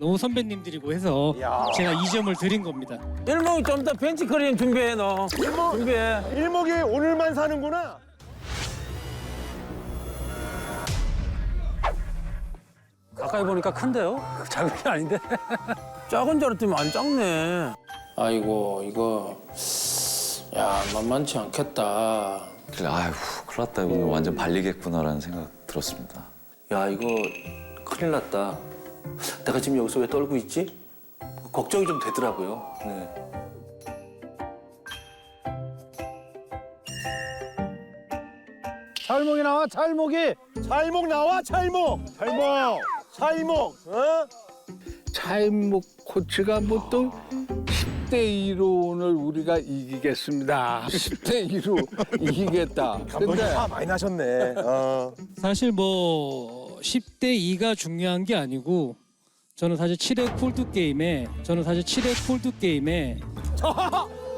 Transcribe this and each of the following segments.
너무 선배님들이고 해서 제가 이 점을 드린 겁니다. 일목이 좀 이따 벤치 커리는 준비해 너. 준비해. 일목이 오늘만 사는구나. 가까이 보니까 큰데요? 작은 게 아닌데. 작은 줄 알았더니 안 작네. 아이고 이거 야 만만치 않겠다. 그래, 아휴, 큰일 났다. 오늘 완전 발리겠구나라는 생각 들었습니다. 야 이거 큰일 났다. 내가 지금 여기서 왜 떨고 있지? 걱정이 좀 되더라고요. 네. 찰목이 나와 찰목이. 찰목 나와 찰목. 찰목. 찰목. 어? 차임목 코치가 뭐또 10대 2로 오늘 우리가 이기겠습니다. 10대 2로 이기겠다. 근데 화 많이 나셨네. 어. 사실 뭐 10대 2가 중요한 게 아니고 저는 사실 7회 콜드 게임에 저는 사실 7회 콜드 게임에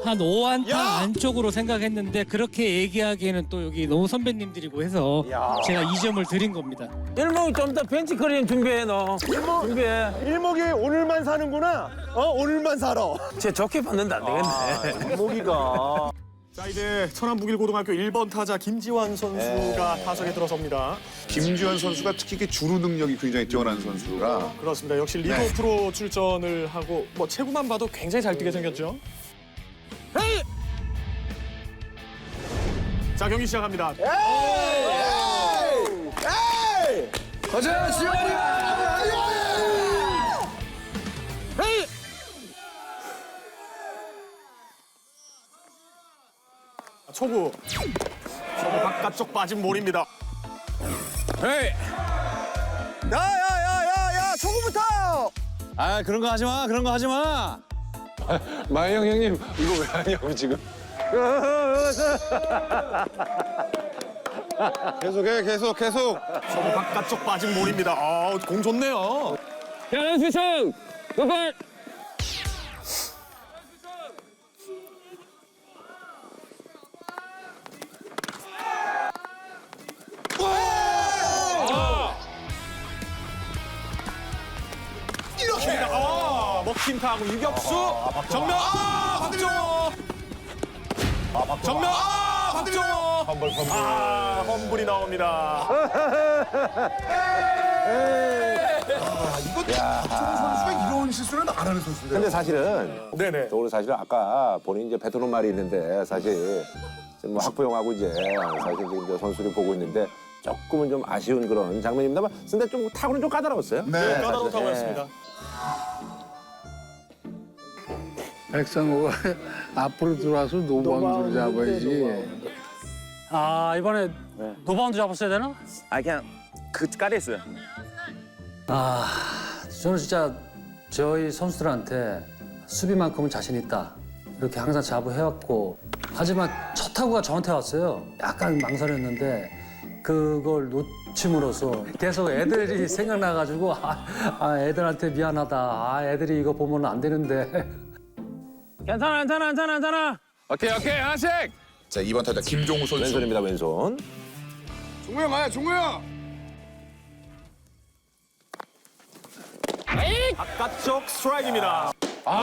한 5안타 안쪽으로 생각했는데 그렇게 얘기하기에는 또 여기 너무 선배님들이고 해서 야. 제가 이 점을 드린 겁니다. 일목이 좀 이따 벤치 커리는 준비해 너. 준비해. 일목이 오늘만 사는구나. 어 오늘만 살아. 쟤 좋게 받는다 안 되겠네. 일목이가. 자 이제 천안북일고등학교 1번 타자 김지환 선수가 타석에 들어섭니다. 김주현 선수가 특히 그 주루 능력이 굉장히 뛰어난 선수라 그렇습니다. 역시 리그 프로 출전을 하고 뭐 체구만 봐도 굉장히 잘 뛰게 생겼죠. 자 경기 시작합니다. 가자, 지원이야! 초구. 초구 바깥쪽 빠진 볼입니다. 야야야야야 초구부터. 아, 그런 거 하지 마. 그런 거 하지 마. 마영 형님, 이거 왜 하냐고, 지금. 계속해 계속 계속 초구 바깥쪽 빠진 볼입니다. 아공 좋네요. 야, 수성! 그걸! 먹힌 타구 유격수. 정면. 아 박정호. 정면. 아 박정호. 험불 험불 아 험불이 나옵니다. 선수가 이런 실수는 안 하는 선수인데 근데 사실은 네네. 또 우리 사실은 아까 본인 이제 뱉어놓은 말이 있는데 사실 지금 뭐 학부형하고 이제 사실 지금 이제 선수를 보고 있는데 조금은 좀 아쉬운 그런 장면입니다만 근데 좀 타구는 좀 까다로웠어요. 네. 까다로운 사실은. 타구였습니다. 백상호가 앞으로 들어와서 노방수를 잡아야지. 아, 이번에 노바운드 잡았어야 되나? 아 그냥 그 까리했어요. 아, 저는 진짜 저희 선수들한테 수비만큼은 자신 있다. 이렇게 항상 자부해왔고, 하지만 첫 타구가 저한테 왔어요. 약간 망설였는데, 그걸 놓침으로써 계속 애들이 생각나가지고, 아, 아, 애들한테 미안하다. 아, 애들이 이거 보면 안 되는데. 괜찮아, 괜찮아, 괜찮아, 괜찮아. 오케이, 오케이, 하나씩! 자 2번 타자 김종우 선수 왼손입니다 왼손. 종우 형 아야 종우 형 바깥쪽 스트라이크입니다. 아뭐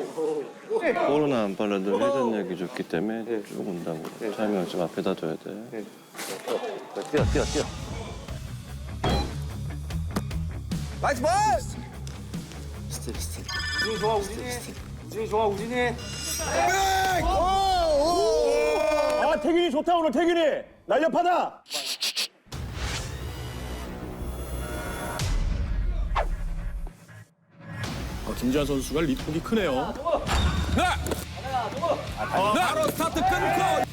니? 볼은 안 빨라도 회전력이 좋기 때문에 쭉 온다고 타이밍을 좀 앞에다 둬야 돼. 뛰어 뛰어 뛰어. 나이스 볼. 스틸 스틸. 우진이 좋아 우진이. 우진이 좋아 우진이. 아 태균이 좋다 오늘 태균이 날렵하다. 김지환 선수가 리드폭이 크네요. 네. 아, 바로 스타트 끊고.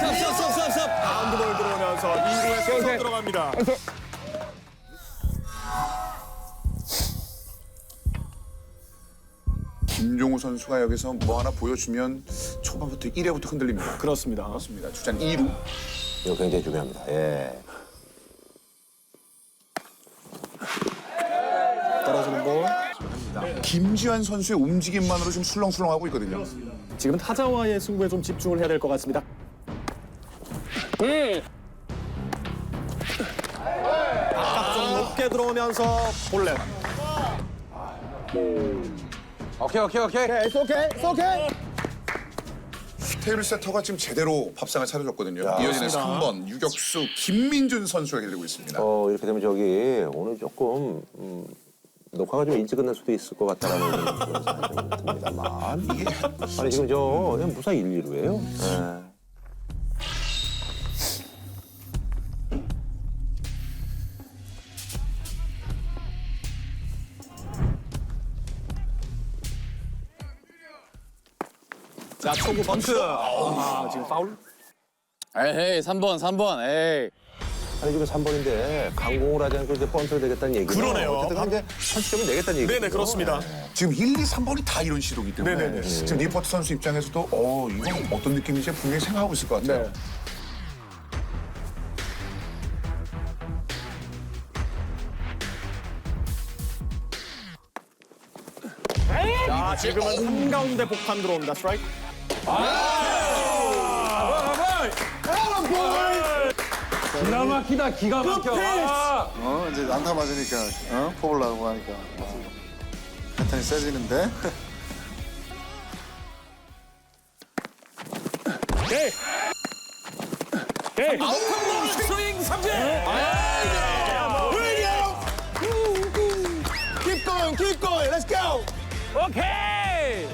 섭섭섭섭섭. 바운드 볼 들어오면서 2루에 쏙 들어갑니다. 김종우 선수가 여기서 뭐 하나 보여주면 초반부터 1회부터 흔들립니다 그렇습니다. 그렇습니다 주장 2루 이거 굉장히 중요합니다. 예. 떨어지는 볼. 김지환 선수의 움직임만으로 지금 술렁술렁하고 있거든요. 지금 타자와의 승부에 좀 집중을 해야 될 것 같습니다. 바깥쪽 높게 들어오면서 볼넷. 오케이 오케이 오케이. It's okay, it's okay. 테이블 세터가 지금 제대로 밥상을 차려줬거든요. 이어지는 3번 유격수 김민준 선수가 기다리고 있습니다. 어 이렇게 되면 저기 오늘 조금 음, 녹화가 좀 일찍 끝날 수도 있을 것 같다라는 그런 생각이 좀 듭니다만 이게 아니 지금 저 그냥 무사 1, 2루예요. 네. 자 초구 번트. 아 지금 파울. 에이 3번 3번 에이 아니 지금 3번인데 강공을 하지 않고 이제 번트를 내겠다는 얘기죠. 그러네요. 어쨌든 근데 선취점을 내겠다는 얘기죠. 네네 그렇습니다. 지금 1, 2, 3번이 다 이런 시도기 때문에 네네네. 지금 리포트 선수 입장에서도 어 이건 어떤 느낌인지 분명히 생각하고 있을 것 같아요. 네. 자 지금은 한가운데 복판 들어옵니다. 스트라이크. 기가 막히다 기가 막혀. 아. 어 이제 안타 맞으니까 어 포블라고 하니까 패턴이 세지는데. 스윙 삼진. Keep going, keep going. Let's go. 오케이.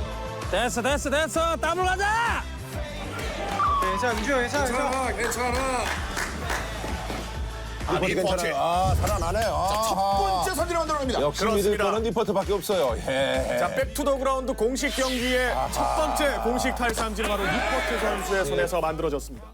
됐어 됐어 됐어 더블 가자. 괜찮아, 민주야, 괜찮아, 괜찮아. 아, 괜찮아. 아, 살아나네. 아, 첫 번째 선진을 만들어냅니다. 역시 믿을 그렇습니다. 거는 리포트밖에 없어요. 예. 자 백투더 그라운드 공식 경기의 첫 번째 공식 탈삼진 바로 리포트 선수의 손에서 만들어졌습니다.